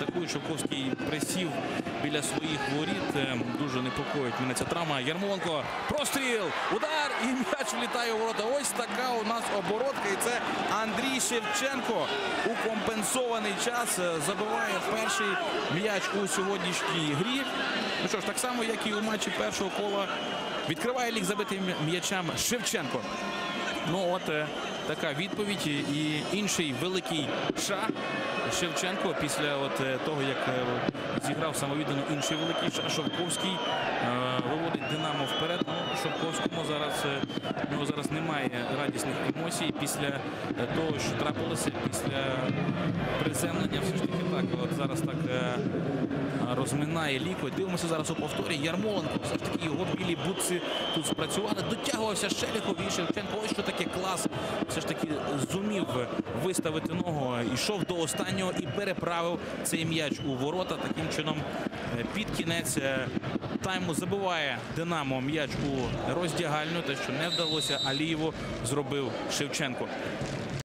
Атакує Шовковський присів біля своїх воріт. Е, Дуже непокоїть мене ця травма. Ярмоленко. Простріл! Удар! І м'яч влітає у ворота. Ось така у нас оборотка. І це Андрій Шевченко у компенсований час е, забиває перший м'яч у сьогоднішній грі. Ну що ж, так само, як і у матчі першого кола. Відкриває ліг забитим м'ячам Шевченко. Ну от е, така відповідь. І інший великий шаг Шевченко після от е, того, як е, зіграв самовіддано інший великий шаг Шовковський е, виводить Динамо вперед. Ну, Шовковському зараз у нього зараз немає радісних емоцій після того, що трапилося, після приземлення. Все ж таки так. От зараз так розминає лікоть. Дивимося зараз у повторі. Ярмоленко, все ж таки його білі бутси тут спрацювали. Дотягувався Шеліхов і Шевченко. Ось що таке клас. Все ж таки зумів виставити ногу. Йшов до останнього і переправив цей м'яч у ворота. Таким чином е, під кінець е, тайму забиває Динамо м'яч у роздягальню. Те, що не вдалося, Алієву зробив Шевченко.